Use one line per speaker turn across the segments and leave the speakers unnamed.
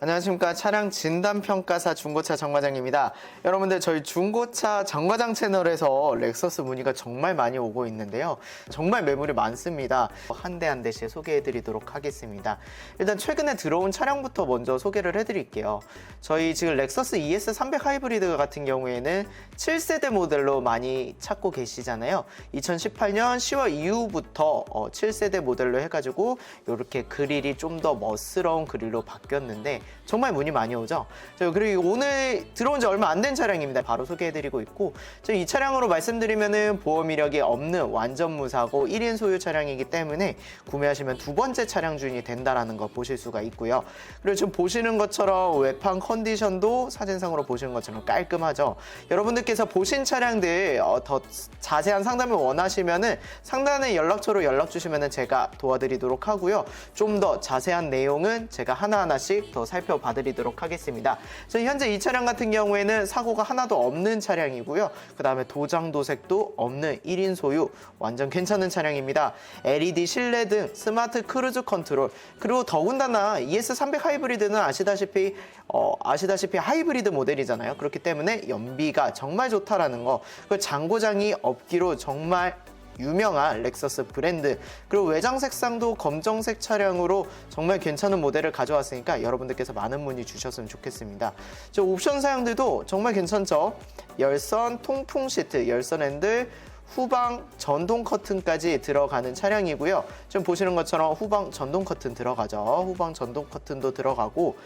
안녕하십니까. 차량 진단 평가사 중고차 정과장입니다. 여러분들 저희 중고차 정과장 채널에서 렉서스 문의가 정말 많이 오고 있는데요. 정말 매물이 많습니다. 한 대 한 대씩 소개해 드리도록 하겠습니다. 일단 최근에 들어온 차량부터 먼저 소개를 해 드릴게요. 저희 지금 렉서스 ES 300 하이브리드 같은 경우에는 7세대 모델로 많이 찾고 계시잖아요. 2018년 10월 이후부터 어, 7세대 모델로 해가지고 이렇게 그릴이 좀 더 멋스러운 그릴로 바뀌었는데 정말 문의 많이 오죠. 저 그리고 오늘 들어온 지 얼마 안 된 차량입니다. 바로 소개해드리고 있고 저이 차량으로 말씀드리면은 보험 이력이 없는 완전 무사고 1인 소유 차량이기 때문에 구매하시면 두 번째 차량 주인이 된다라는 거 보실 수가 있고요. 그리고 지금 보시는 것처럼 외판 컨디션도 사진상으로 보시는 것처럼 깔끔하죠. 여러분들께서 보신 차량들 어, 더 자세한 상담을 원하시면은 상단에 연락처로 연락 주시면은 제가 도와드리도록 하고요. 좀 더 자세한 내용은 제가 하나하나씩 더 살 펴봐드리도록 하겠습니다. 저 현재 이 차량 같은 경우에는 사고가 하나도 없는 차량이고요. 그 다음에 도장 도색도 없는 1인 소유 완전 괜찮은 차량입니다. LED 실내 등, 스마트 크루즈 컨트롤 그리고 더군다나 ES300 하이브리드는 아시다시피 어, 아시다시피 하이브리드 모델이잖아요. 그렇기 때문에 연비가 정말 좋다라는 거. 그 장고장이 없기로 정말 유명한 렉서스 브랜드 그리고 외장 색상도 검정색 차량으로 정말 괜찮은 모델을 가져왔으니까 여러분들께서 많은 문의 주셨으면 좋겠습니다. 저 옵션 사양들도 정말 괜찮죠? 열선 통풍 시트, 열선 핸들 후방 전동 커튼까지 들어가는 차량이고요. 지금 보시는 것처럼 후방 전동 커튼 들어가죠. 후방 전동 커튼도 들어가고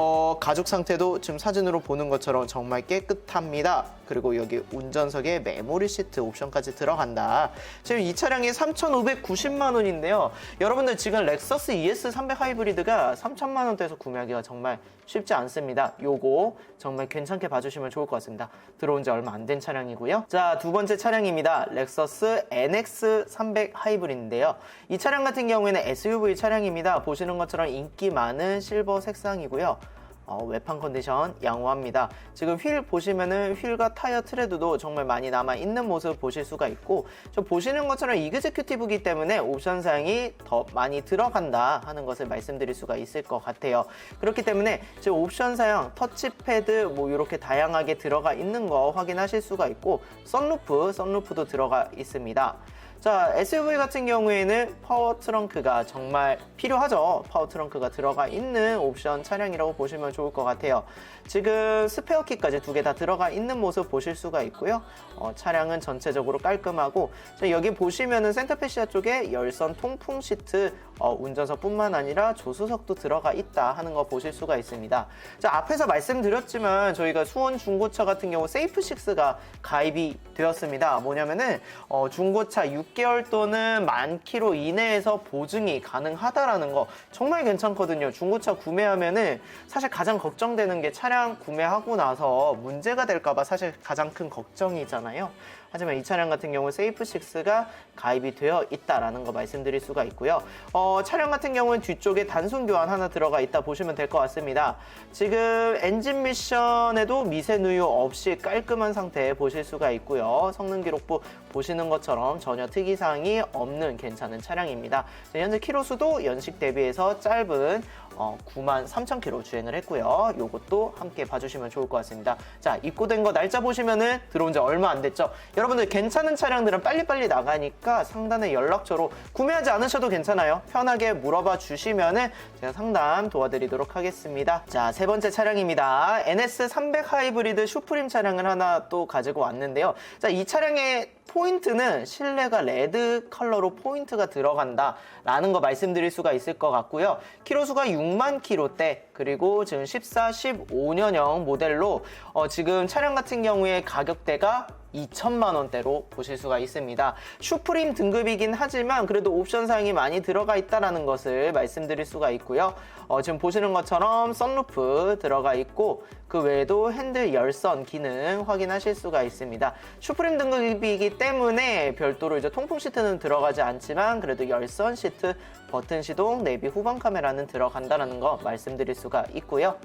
어, 가죽 상태도 지금 사진으로 보는 것처럼 정말 깨끗합니다. 그리고 여기 운전석에 메모리 시트 옵션까지 들어간다. 지금 이 차량이 3,590만 원인데요. 여러분들 지금 렉서스 ES 300 하이브리드가 3천만 원대에서 구매하기가 정말 쉽지 않습니다. 요거 정말 괜찮게 봐주시면 좋을 것 같습니다. 들어온 지 얼마 안 된 차량이고요. 자, 두 번째 차량입니다. 렉서스 NX 300 하이브리드인데요. 이 차량 같은 경우에는 SUV 차량입니다. 보시는 것처럼 인기 많은 실버 색상이고요. 어, 외판 컨디션 양호합니다. 지금 휠 보시면은 휠과 타이어 트레드도 정말 많이 남아 있는 모습 보실 수가 있고 저 보시는 것처럼 이그제큐티브기 때문에 옵션 사양이 더 많이 들어간다 하는 것을 말씀드릴 수가 있을 것 같아요. 그렇기 때문에 지금 옵션 사양 터치패드 뭐 이렇게 다양하게 들어가 있는 거 확인하실 수가 있고 썬루프 썬루프도 들어가 있습니다. 자, SUV 같은 경우에는 파워 트렁크가 정말 필요하죠. 파워 트렁크가 들어가 있는 옵션 차량이라고 보시면 좋을 것 같아요. 지금 스페어 키까지 두 개 다 들어가 있는 모습 보실 수가 있고요. 어, 차량은 전체적으로 깔끔하고 자, 여기 보시면은 센터페 시아 쪽에 열선 통풍 시트 어, 운전석뿐만 아니라 조수석도 들어가 있다 하는 거 보실 수가 있습니다. 자, 앞에서 말씀드렸지만 저희가 수원 중고차 같은 경우 세이프6가 가입이 되었습니다. 뭐냐면은 어, 중고차 6 개월 또는 만 킬로 이내에서 보증이 가능하다라는 거 정말 괜찮거든요. 중고차 구매하면은 사실 가장 걱정되는 게 차량 구매하고 나서 문제가 될까봐 사실 가장 큰 걱정이잖아요. 하지만 이 차량 같은 경우 세이프6가 가입이 되어 있다라는 거 말씀드릴 수가 있고요. 어, 차량 같은 경우는 뒤쪽에 단순 교환 하나 들어가 있다 보시면 될 것 같습니다. 지금 엔진 미션에도 미세 누유 없이 깔끔한 상태 보실 수가 있고요. 성능 기록부 보시는 것처럼 전혀 특이사항이 없는 괜찮은 차량입니다. 자, 현재 키로수도 연식 대비해서 짧은 어, 9만 3천 킬로 주행을 했고요. 요것도 함께 봐주시면 좋을 것 같습니다. 자, 입고된 거 날짜 보시면은 들어온 지 얼마 안 됐죠? 여러분들 괜찮은 차량들은 빨리빨리 나가니까 상단에 연락처로 구매하지 않으셔도 괜찮아요. 편하게 물어봐 주시면은 제가 상담 도와드리도록 하겠습니다. 자, 세 번째 차량입니다. NS 300 하이브리드 슈프림 차량을 하나 또 가지고 왔는데요. 자, 이 차량의 포인트는 실내가 레드 컬러로 포인트가 들어간다 라는 거 말씀드릴 수가 있을 것 같고요. 키로수가 6만 키로대 그리고 지금 14, 15년형 모델로 어, 지금 차량 같은 경우에 가격대가 2천만 원대로 보실 수가 있습니다. 슈프림 등급이긴 하지만 그래도 옵션 사항이 많이 들어가 있다라는 것을 말씀드릴 수가 있고요. 어, 지금 보시는 것처럼 썬루프 들어가 있고 그 외에도 핸들 열선 기능 확인하실 수가 있습니다. 슈프림 등급이기 때문에 별도로 이제 통풍 시트는 들어가지 않지만 그래도 열선 시트, 버튼 시동, 내비 후방 카메라는 들어간다는 거 말씀드릴 수가 있고요.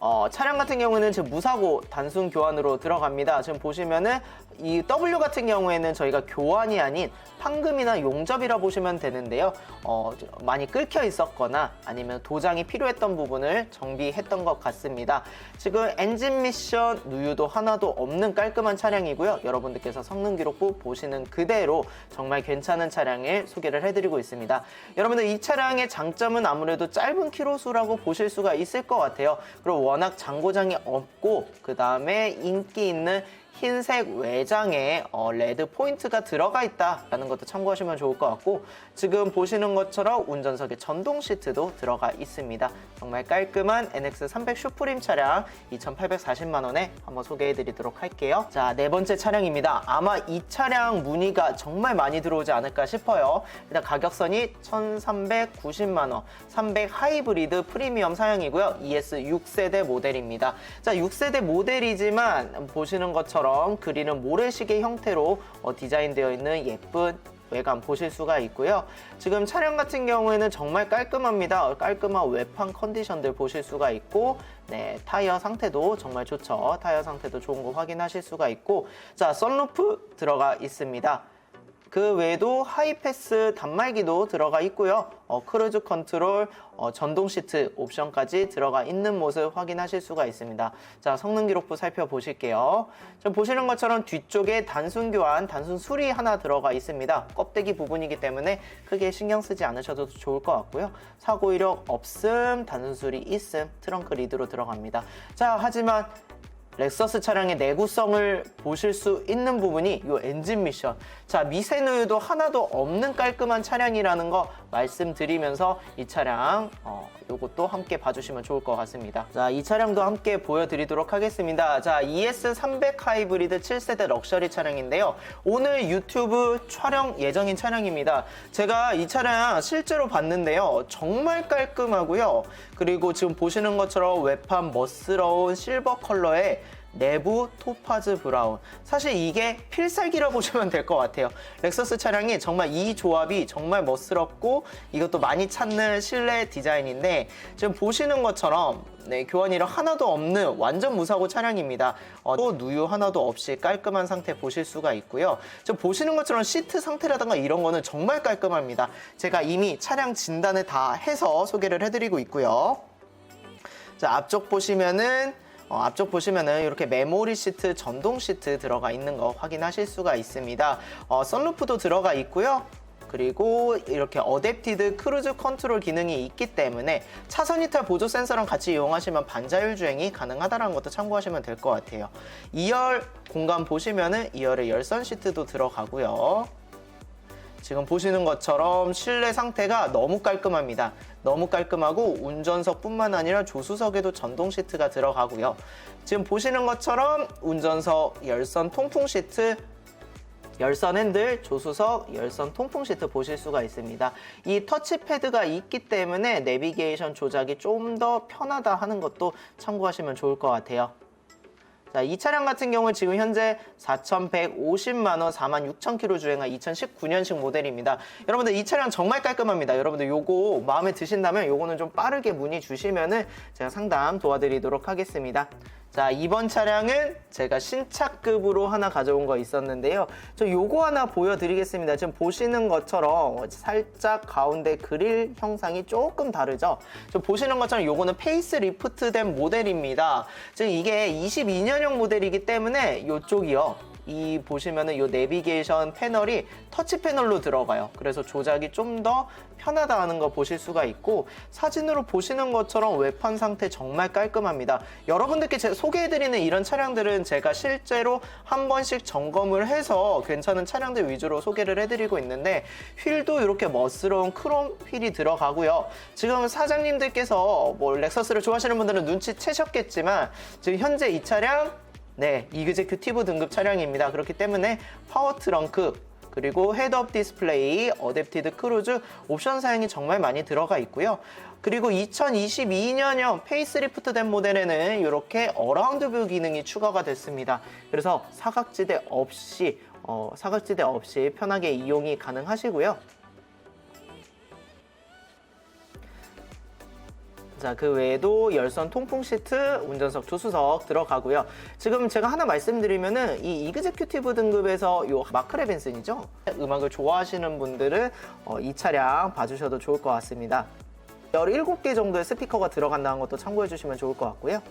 어, 차량 같은 경우에는 지금 무사고 단순 교환으로 들어갑니다. 지금 보시면은 이 W 같은 경우에는 저희가 교환이 아닌 판금이나 용접이라 보시면 되는데요. 어, 많이 끓여 있었거나 아니면 도장이 필요했던 부분을 정비했던 것 같습니다. 지금 엔진 미션 누유도 하나도 없는 깔끔한 차량이고요. 여러분들께서 성능 기록부 보시는 그대로 정말 괜찮은 차량을 소개를 해드리고 있습니다. 여러분들 이 차량의 장점은 아무래도 짧은 키로수라고 보실 수가 있을 것 같아요. 그리고 워낙 장고장이 없고 그 다음에 인기 있는 흰색 외장에 어, 레드 포인트가 들어가 있다라는 것도 참고하시면 좋을 것 같고 지금 보시는 것처럼 운전석에 전동 시트도 들어가 있습니다. 정말 깔끔한 NX300 슈프림 차량 2,840만 원에 한번 소개해 드리도록 할게요. 자, 네 번째 차량입니다. 아마 이 차량 문의가 정말 많이 들어오지 않을까 싶어요. 일단 가격선이 1,390만 원, 300 하이브리드 프리미엄 사양이고요. ES 6세대 모델입니다. 자, 6세대 모델이지만 보시는 것처럼 그리는 모래시계 형태로 어, 디자인되어 있는 예쁜 외관 보실 수가 있고요. 지금 차량 같은 경우에는 정말 깔끔합니다. 깔끔한 외판 컨디션들 보실 수가 있고, 네, 타이어 상태도 정말 좋죠. 타이어 상태도 좋은 거 확인하실 수가 있고, 자, 썬루프 들어가 있습니다. 그 외에도 하이패스 단말기도 들어가 있고요. 어, 크루즈 컨트롤, 어, 전동 시트 옵션까지 들어가 있는 모습 확인하실 수가 있습니다. 자, 성능 기록부 살펴보실게요. 지금 보시는 것처럼 뒤쪽에 단순 교환, 단순 수리 하나 들어가 있습니다. 껍데기 부분이기 때문에 크게 신경 쓰지 않으셔도 좋을 것 같고요. 사고 이력 없음, 단순 수리 있음, 트렁크 리드로 들어갑니다. 자, 하지만 렉서스 차량의 내구성을 보실 수 있는 부분이 이 엔진 미션. 자, 미세누유도 하나도 없는 깔끔한 차량이라는 거 말씀드리면서 이 차량, 어, 요것도 함께 봐주시면 좋을 것 같습니다. 자, 이 차량도 함께 보여드리도록 하겠습니다. 자, ES300 하이브리드 7세대 럭셔리 차량인데요. 오늘 유튜브 촬영 예정인 차량입니다. 제가 이 차량 실제로 봤는데요. 정말 깔끔하고요. 그리고 지금 보시는 것처럼 외판 멋스러운 실버 컬러의 내부 토파즈 브라운. 사실 이게 필살기라 보시면 될 것 같아요. 렉서스 차량이 정말 이 조합이 정말 멋스럽고 이것도 많이 찾는 실내 디자인인데 지금 보시는 것처럼 네, 교환이력 하나도 없는 완전 무사고 차량입니다. 어, 또 누유 하나도 없이 깔끔한 상태 보실 수가 있고요. 지금 보시는 것처럼 시트 상태라든가 이런 거는 정말 깔끔합니다. 제가 이미 차량 진단을 다 해서 소개를 해드리고 있고요. 자, 앞쪽 보시면은 어, 앞쪽 보시면은 이렇게 메모리 시트, 전동 시트 들어가 있는 거 확인하실 수가 있습니다. 어, 썬루프도 들어가 있고요. 그리고 이렇게 어댑티드 크루즈 컨트롤 기능이 있기 때문에 차선 이탈 보조 센서랑 같이 이용하시면 반자율 주행이 가능하다는 것도 참고하시면 될 것 같아요. 2열 공간 보시면은 2열에 열선 시트도 들어가고요. 지금 보시는 것처럼 실내 상태가 너무 깔끔합니다. 너무 깔끔하고 운전석뿐만 아니라 조수석에도 전동 시트가 들어가고요. 지금 보시는 것처럼 운전석 열선 통풍 시트 열선 핸들, 조수석, 열선 통풍 시트 보실 수가 있습니다. 이 터치패드가 있기 때문에 내비게이션 조작이 좀 더 편하다 하는 것도 참고하시면 좋을 것 같아요. 자, 이 차량 같은 경우는 지금 현재 4,150만 원, 46,000km 주행한 2019년식 모델입니다. 여러분들 이 차량 정말 깔끔합니다. 여러분들 요거 마음에 드신다면 요거는 좀 빠르게 문의 주시면은 제가 상담 도와드리도록 하겠습니다. 자, 이번 차량은 제가 신차급으로 하나 가져온 거 있었는데요. 저 요거 하나 보여드리겠습니다. 지금 보시는 것처럼 살짝 가운데 그릴 형상이 조금 다르죠? 저 보시는 것처럼 요거는 페이스 리프트된 모델입니다. 지금 이게 22년형 모델이기 때문에 요쪽이요. 이 보시면은 이 내비게이션 패널이 터치 패널로 들어가요. 그래서 조작이 좀 더 편하다 하는 거 보실 수가 있고 사진으로 보시는 것처럼 외판 상태 정말 깔끔합니다. 여러분들께 소개해드리는 이런 차량들은 제가 실제로 한 번씩 점검을 해서 괜찮은 차량들 위주로 소개를 해드리고 있는데 휠도 이렇게 멋스러운 크롬 휠이 들어가고요. 지금 사장님들께서 뭐 렉서스를 좋아하시는 분들은 눈치채셨겠지만 지금 현재 이 차량 네, 이그제큐티브 등급 차량입니다. 그렇기 때문에 파워 트렁크 그리고 헤드업 디스플레이, 어댑티드 크루즈 옵션 사양이 정말 많이 들어가 있고요. 그리고 2022년형 페이스리프트 된 모델에는 이렇게 어라운드 뷰 기능이 추가가 됐습니다. 그래서 사각지대 없이 어, 사각지대 없이 편하게 이용이 가능하시고요. 자, 그 외에도 열선 통풍 시트, 운전석 조수석 들어가고요. 지금 제가 하나 말씀드리면은 이 이그제큐티브 등급에서 요 마크 레벤슨이죠. 음악을 좋아하시는 분들은 어, 이 차량 봐주셔도 좋을 것 같습니다. 17개 정도의 스피커가 들어간다는 것도 참고해 주시면 좋을 것 같고요.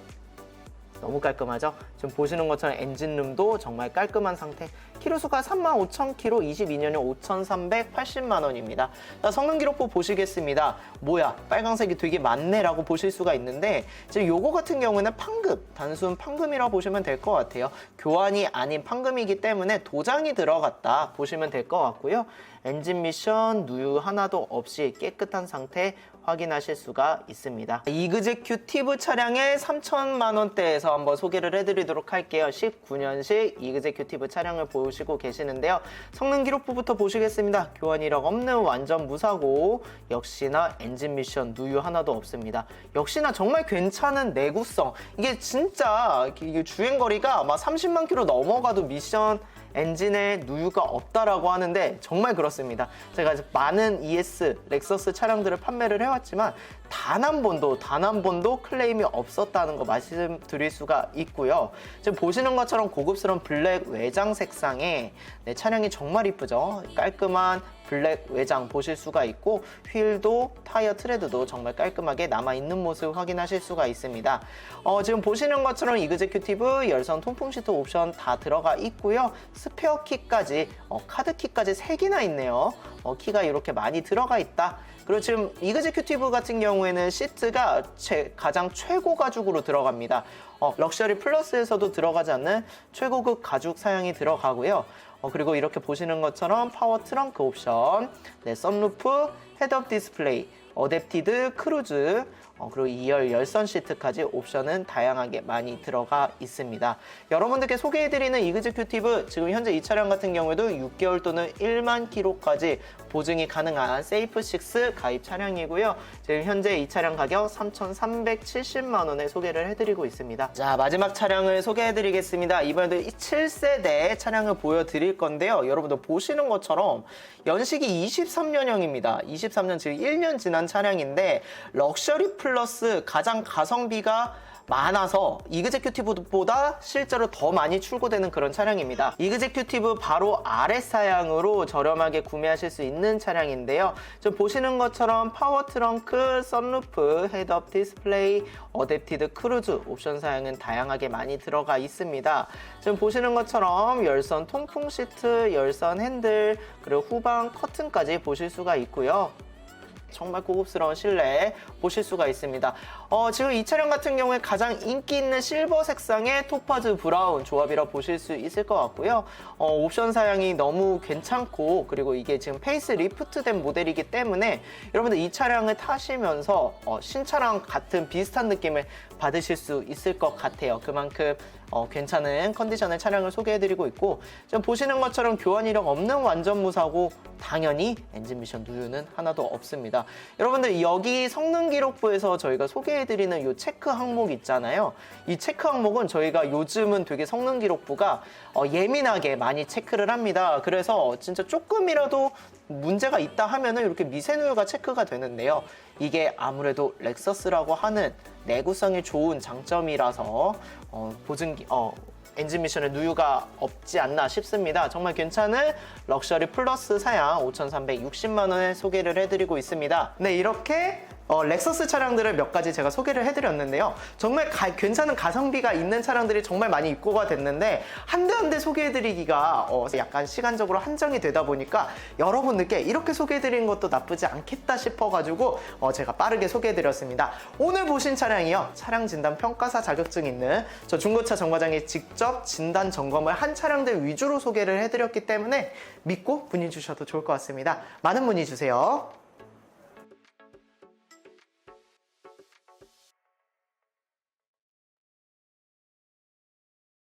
너무 깔끔하죠? 지금 보시는 것처럼 엔진룸도 정말 깔끔한 상태. 키로수가 35,000km, 22년에 5,380만 원입니다. 자, 성능 기록부 보시겠습니다. 뭐야, 빨강색이 되게 많네 라고 보실 수가 있는데 지금 요거 같은 경우는 판금, 단순 판금이라고 보시면 될 것 같아요. 교환이 아닌 판금이기 때문에 도장이 들어갔다 보시면 될 것 같고요. 엔진 미션 누유 하나도 없이 깨끗한 상태 확인하실 수가 있습니다. 이그제큐티브 차량의 3천만 원대에서 한번 소개를 해드리도록 할게요. 19년식 이그제큐티브 차량을 보시고 계시는데요. 성능 기록부부터 보시겠습니다. 교환 이력 없는 완전 무사고 역시나 엔진 미션 누유 하나도 없습니다. 역시나 정말 괜찮은 내구성. 이게 진짜 주행 거리가 막 30만 킬로 넘어가도 미션 엔진에 누유가 없다라고 하는데 정말 그렇습니다. 제가 많은 ES, 렉서스 차량들을 판매를 해왔지만 단 한 번도 단 한 번도 클레임이 없었다는 거 말씀드릴 수가 있고요. 지금 보시는 것처럼 고급스러운 블랙 외장 색상에 네, 차량이 정말 이쁘죠. 깔끔한 블랙 외장 보실 수가 있고 휠도 타이어 트레드도 정말 깔끔하게 남아 있는 모습 확인하실 수가 있습니다. 어, 지금 보시는 것처럼 이그제큐티브 열선 통풍 시트 옵션 다 들어가 있고요. 스페어 키까지 어, 카드 키까지 3개나 있네요. 어, 키가 이렇게 많이 들어가 있다. 그리고 지금 이그제큐티브 같은 경우에는 시트가 최- 가장 최고 가죽으로 들어갑니다. 어, 럭셔리 플러스에서도 들어가지 않는 최고급 가죽 사양이 들어가고요. 어, 그리고 이렇게 보시는 것처럼 파워 트렁크 옵션, 네, 썬루프, 헤드업 디스플레이, 어댑티드 크루즈, 어, 그리고 2열 열선 시트까지 옵션은 다양하게 많이 들어가 있습니다. 여러분들께 소개해드리는 이그제큐티브 지금 현재 이 차량 같은 경우에도 6개월 또는 1만 킬로까지 보증이 가능한 세이프6 가입 차량이고요. 지금 현재 이 차량 가격 3,370만 원에 소개를 해드리고 있습니다. 자 마지막 차량을 소개해드리겠습니다. 이번에도 이 7세대 차량을 보여드릴 건데요. 여러분들 보시는 것처럼 연식이 23년형입니다. 23년 지금 1년 지난 차량인데 럭셔리 플러스 가장 가성비가 많아서 이그제큐티브보다 실제로 더 많이 출고되는 그런 차량입니다. 이그제큐티브 바로 아래 사양으로 저렴하게 구매하실 수 있는 차량인데요. 지금 보시는 것처럼 파워 트렁크, 썬루프, 헤드업 디스플레이, 어댑티드 크루즈 옵션 사양은 다양하게 많이 들어가 있습니다. 지금 보시는 것처럼 열선 통풍 시트, 열선 핸들, 그리고 후방 커튼까지 보실 수가 있고요. 정말 고급스러운 실내 보실 수가 있습니다. 어, 지금 이 차량 같은 경우에 가장 인기 있는 실버 색상의 토파즈 브라운 조합이라 보실 수 있을 것 같고요. 어, 옵션 사양이 너무 괜찮고 그리고 이게 지금 페이스 리프트된 모델이기 때문에 여러분들 이 차량을 타시면서 어, 신차랑 같은 비슷한 느낌을 받으실 수 있을 것 같아요. 그만큼 어, 괜찮은 컨디션의 차량을 소개해드리고 있고 지금 보시는 것처럼 교환 이력 없는 완전 무사고 당연히 엔진 미션 누유는 하나도 없습니다. 여러분들 여기 성능 기록부에서 저희가 소개해드리는 이 체크 항목 있잖아요. 이 체크 항목은 저희가 요즘은 되게 성능 기록부가 어, 예민하게 많이 체크를 합니다. 그래서 진짜 조금이라도 문제가 있다 하면은 이렇게 미세누유가 체크가 되는데요. 이게 아무래도 렉서스라고 하는 내구성이 좋은 장점이라서 어, 보증기 어, 엔진 미션에 누유가 없지 않나 싶습니다. 정말 괜찮은 럭셔리 플러스 사양 5,360만 원에 소개를 해드리고 있습니다. 네 이렇게 어, 렉서스 차량들을 몇 가지 제가 소개를 해드렸는데요. 정말 가- 괜찮은 가성비가 있는 차량들이 정말 많이 입고가 됐는데 한 대 한 대 소개해드리기가 어, 약간 시간적으로 한정이 되다 보니까 여러분들께 이렇게 소개해드리는 것도 나쁘지 않겠다 싶어가지고 어, 제가 빠르게 소개해드렸습니다. 오늘 보신 차량이요. 차량 진단 평가사 자격증 있는 저 중고차 정과장이 직접 진단 점검을 한 차량들 위주로 소개를 해드렸기 때문에 믿고 문의 주셔도 좋을 것 같습니다. 많은 문의 주세요.